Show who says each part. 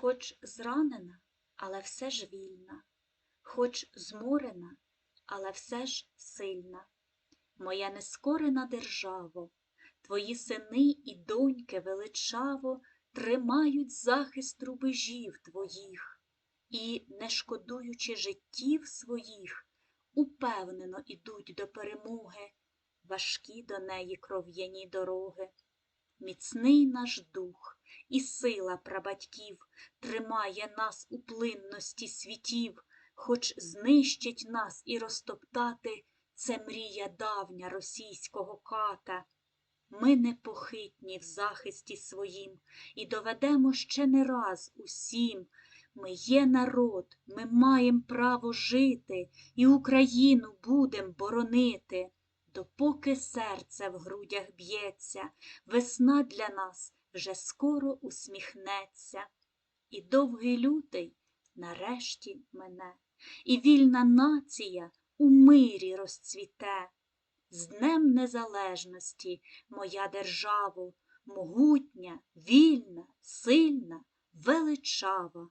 Speaker 1: Хоч зранена, але все ж вільна, Хоч зморена, але все ж сильна. Моя нескорена державо, Твої сини і доньки величаво Тримають захист рубежів твоїх І, не шкодуючи життів своїх, Упевнено ідуть до перемоги Важкі до неї кров'яні дороги. Міцний наш дух і сила прабатьків Тримає нас у плинності світів, Хоч знищить нас і розтоптати Це мрія давня російського ката. Ми непохитні в захисті своїм І доведемо ще не раз усім. Ми є народ, ми маєм право жити І Україну будем боронити. Допоки серце в грудях б'ється, Весна для нас вже скоро усміхнеться. І довгий лютий нарешті мене, І вільна нація у мирі розцвіте. З Днем Незалежності, моя держава, Могутня, вільна, сильна, величава.